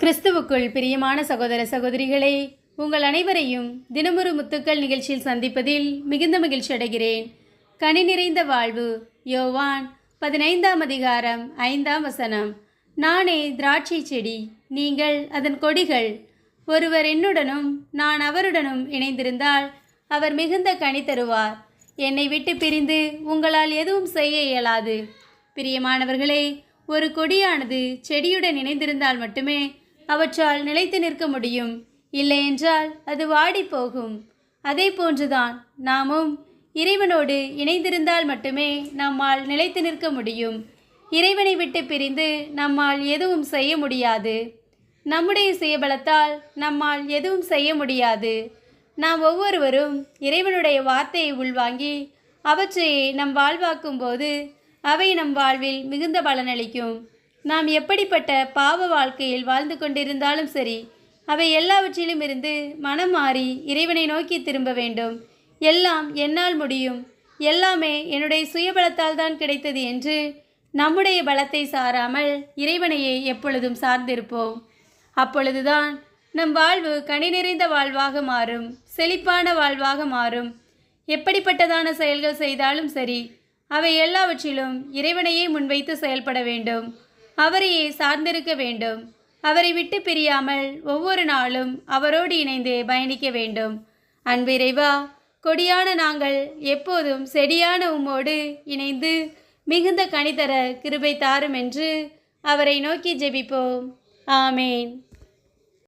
கிறிஸ்துவுக்குள் பிரியமான சகோதர சகோதரிகளே உங்கள் அனைவரையும் தினமொரு முத்துக்கள் நிகழ்ச்சியில் சந்திப்பதில் மிகுந்த மகிழ்ச்சி அடைகிறேன். கனி நிறைந்த வாழ்வு யோவான் பதினைந்தாம் அதிகாரம் ஐந்தாம் வசனம். நானே திராட்சை செடி நீங்கள் அதன் கொடிகள். ஒருவர் என்னுடனும் நான் அவருடனும் இணைந்திருந்தால் அவர் மிகுந்த கனி தருவார். என்னை விட்டு பிரிந்து உங்களால் எதுவும் செய்ய இயலாது. பிரியமானவர்களே ஒரு கொடியானது செடியுடன் இணைந்திருந்தால் மட்டுமே அவற்றால் நிலைத்து நிற்க முடியும். இல்லையென்றால் அது வாடி போகும் அதே போன்றுதான் நாமும் இறைவனோடு இணைந்திருந்தால் மட்டுமே நம்மால் நிலைத்து நிற்க முடியும். இறைவனை விட்டு பிரிந்து நம்மால் எதுவும் செய்ய முடியாது. நம்முடைய சுயபலத்தால் நம்மால் எதுவும் செய்ய முடியாது. நாம் ஒவ்வொருவரும் இறைவனுடைய வார்த்தையை உள்வாங்கி அவற்றை நம் வாழ்வாக்கும் போது அவை நம் வாழ்வில் மிகுந்த பலனளிக்கும். நாம் எப்படிப்பட்ட பாவ வாழ்க்கையில் வாழ்ந்து கொண்டிருந்தாலும் சரி அவை எல்லாவற்றிலும் இருந்து மனம் மாறி இறைவனை நோக்கி திரும்ப வேண்டும். எல்லாம் என்னால் முடியும். எல்லாமே என்னுடைய சுயபலத்தால் தான் கிடைத்தது என்று நம்முடைய பலத்தை சாராமல் இறைவனையே எப்பொழுதும் சார்ந்திருப்போம். அப்பொழுதுதான் நம் வாழ்வு கனி நிறைந்த வாழ்வாக மாறும் செழிப்பான வாழ்வாக மாறும். எப்படிப்பட்டதான செயல்கள் செய்தாலும் சரி அவை எல்லாவற்றிலும் இறைவனையே முன்வைத்து செயல்பட வேண்டும். அவரையே சார்ந்திருக்க வேண்டும். அவரை விட்டு பிரியாமல் ஒவ்வொரு நாளும் அவரோடு இணைந்து பயணிக்க வேண்டும். அன்பிறைவா கொடியான நாங்கள் எப்போதும் செடியான உம்மோடு இணைந்து மிகுந்த கனிதர கிருபை தாரும் என்று அவரை நோக்கி ஜெபிப்போம். ஆமேன்.